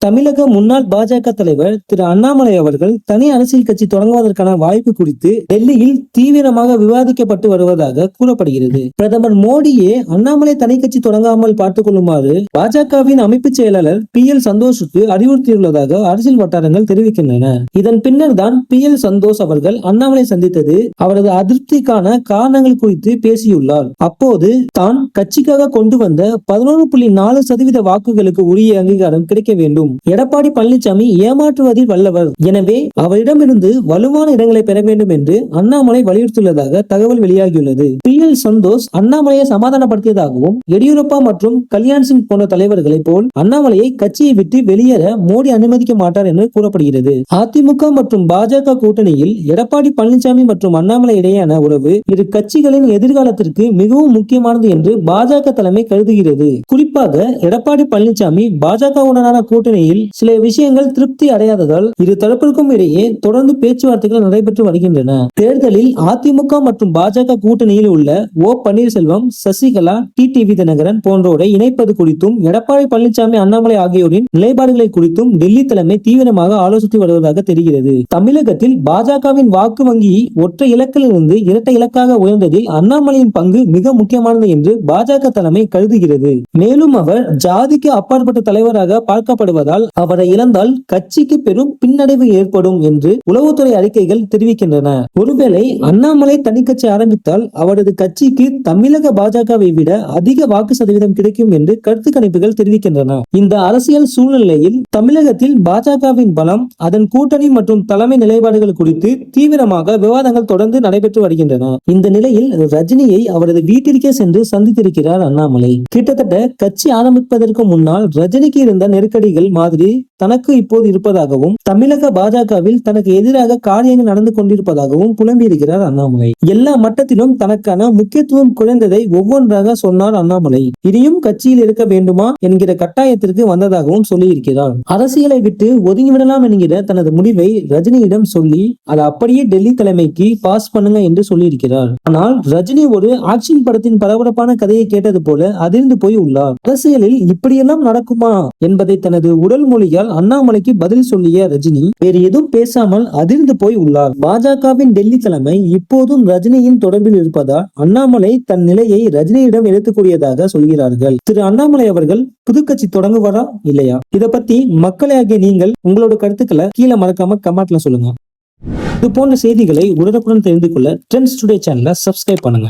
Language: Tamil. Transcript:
தமிழக முன்னாள் பாஜக தலைவர் திரு அண்ணாமலை அவர்கள் தனி அரசியல் கட்சி தொடங்குவதற்கான வாய்ப்பு குறித்து டெல்லியில் தீவிரமாக விவாதிக்கப்பட்டு வருவதாக கூறப்படுகிறது. பிரதமர் மோடியே அண்ணாமலை தனி கட்சி தொடங்காமல் பார்த்துக் கொள்ளுமாறு பாஜகவின் அமைப்பு செயலாளர் பி எல் சந்தோஷுக்கு அறிவுறுத்தியுள்ளதாக அரசியல் வட்டாரங்கள் தெரிவிக்கின்றன. இதன் பின்னர் தான் பி எல் சந்தோஷ் அவர்கள் அண்ணாமலை சந்தித்தது அவரது அதிருப்திக்கான காரணங்கள் குறித்து பேசியுள்ளார். அப்போது தான் கட்சிக்காக கொண்டு வந்த பதினோரு புள்ளி நாலு சதவீத வாக்குகளுக்கு உரிய அங்கீகாரம் கிடைக்க வேண்டும். எடப்பாடி பழனிசாமி ஏமாற்றுவதில் வல்லவர். எனவே அவரிடமிருந்து வலுவான இடங்களை பெற வேண்டும் என்று அண்ணாமலை வலியுறுத்தியுள்ளதாக தகவல் வெளியாகியுள்ளது. பி. எல். சந்தோஷ் அண்ணாமலையை சமாதானப்படுத்தியதாகவும் எடியூரப்பா மற்றும் கல்யாண் சிங் போன்ற தலைவர்களைப் போல் அண்ணாமலையை கட்சியை விட்டு வெளியேற மோடி அனுமதிக்க மாட்டார் என்று கூறப்படுகிறது. அதிமுக மற்றும் பாஜக கூட்டணியில் எடப்பாடி பழனிசாமி மற்றும் அண்ணாமலை இடையேயான உறவு இரு கட்சிகளின் எதிர்காலத்திற்கு மிகவும் முக்கியமானது என்று பாஜக தலைமை கருதுகிறது. குறிப்பாக எடப்பாடி பழனிசாமி பாஜகவுடனான கூட்டணியில் சில விஷயங்கள் திருப்தி அடையாததால் இரு தரப்பிற்கும் இடையே தொடர்ந்து பேச்சுவார்த்தைகள் நடைபெற்று வருகின்றன. தேர்தலில் அதிமுக மற்றும் பாஜக கூட்டணியில் உள்ள O Panneerselvam Sasikala T TV Dhinakaran போன்றோரை இணைப்பது குறித்தும் எடப்பாடி பழனிசாமி அண்ணாமலை ஆகியோரின் நிலைப்பாடுகளை குறித்தும் டெல்லி தலைமை தீவிரமாக ஆலோசித்து வருவதாக தெரிகிறது. தமிழகத்தில் பாஜகவின் வாக்கு வங்கி ஒற்றை இலக்கிலிருந்து இரட்டை இலக்காக உயர்ந்ததில் அண்ணாமலையின் பங்கு மிக முக்கியமானது என்று பாஜக தலைமை கருதுகிறது. மேலும் அவர் ஜாதிக்கு அப்பாற்பட்ட தலைவராக பார்க்கப்படுவதால் அவரை இழந்தால் கட்சிக்கு பெரும் பின்னடைவு ஏற்படும் என்று உளவுத்துறை அறிக்கைகள் தெரிவிக்கின்றன. ஒருவேளை அண்ணாமலை தனி கட்சி ஆரம்பித்தால் அவரது கட்சிக்கு தமிழக பாஜகவை விட அதிக வாக்கு சதவீதம் கிடைக்கும் என்று கருத்து கணிப்புகள் தெரிவிக்கின்றன. இந்த அரசியல் சூழ்நிலையில் தமிழகத்தில் பாஜகவின் பலம் அதன் கூட்டணி மற்றும் தலைமை நிலைப்பாடுகள் குறித்து தீவிரமாக விவாதங்கள் தொடர்ந்து நடைபெற்று வருகின்றன. இந்த நிலையில் ரஜினியை அவரது வீட்டிற்கே சென்று சந்தித்திருக்கிறார் அண்ணாமலை. கிட்டத்தட்ட கட்சி கட்சி ஆரம்பிப்பதற்கு முன்னால் ரஜினிக்கு இருந்த நெருக்கடிகள் மாதிரி தனக்கு இப்போது இருப்பதாகவும் தமிழக பாஜகவில் தனக்கு எதிராக காரியங்கள் நடந்து கொண்டிருப்பதாகவும் புலம்பியிருக்கிறார் அண்ணாமலை. எல்லா மட்டத்திலும் தனக்கான முக்கியத்துவம் குறைந்ததை ஒவ்வொன்றாக சொன்னார் அண்ணாமலை. இனியும் கட்சியில் இருக்க வேண்டுமா என்கிற கட்டாயத்திற்கு வந்ததாகவும் சொல்லியிருக்கிறார். அரசியலை விட்டு ஒதுங்கிவிடலாம் என்கிற தனது முடிவை ரஜினியிடம் சொல்லி அதை அப்படியே டெல்லி தலைமைக்கு பாஸ் பண்ணுங்க என்று சொல்லியிருக்கிறார். ஆனால் ரஜினி ஒரு ஆக்ஷன் படத்தின் பரபரப்பான கதையை கேட்டது போல அதிர்ந்து போய் உள்ளார். அரசியலில் இப்படியெல்லாம் நடக்குமா என்பதை தனது உடல் மொழியால் அண்ணாமலைக்கு பதில் சொல்லிய ரஜினி வேறு எதுவும் பேசாமல் அதிர்ந்து போய் உள்ளார். பாஜகவின் டெல்லி தலைமை இப்போதும் ரஜினியின் தொடர்பில் இருப்பதால் அண்ணாமலை தன் நிலையை ரஜினியிடம் எடுத்துக்கூடியதாக சொல்கிறார்கள். திரு அண்ணாமலை அவர்கள் புதுக்கட்சி தொடங்குவாரா இல்லையா? இதை பத்தி மக்களாகிய நீங்கள் உங்களோட கருத்துக்களை கீழே மறக்காம கமெண்ட்ல சொல்லுங்க. இது போன்ற செய்திகளை உடனுக்குடன் தெரிந்து கொள்ள ட்ரெண்ட்ஸ் டுடே சேனலை சப்ஸ்கிரைப் பண்ணுங்க.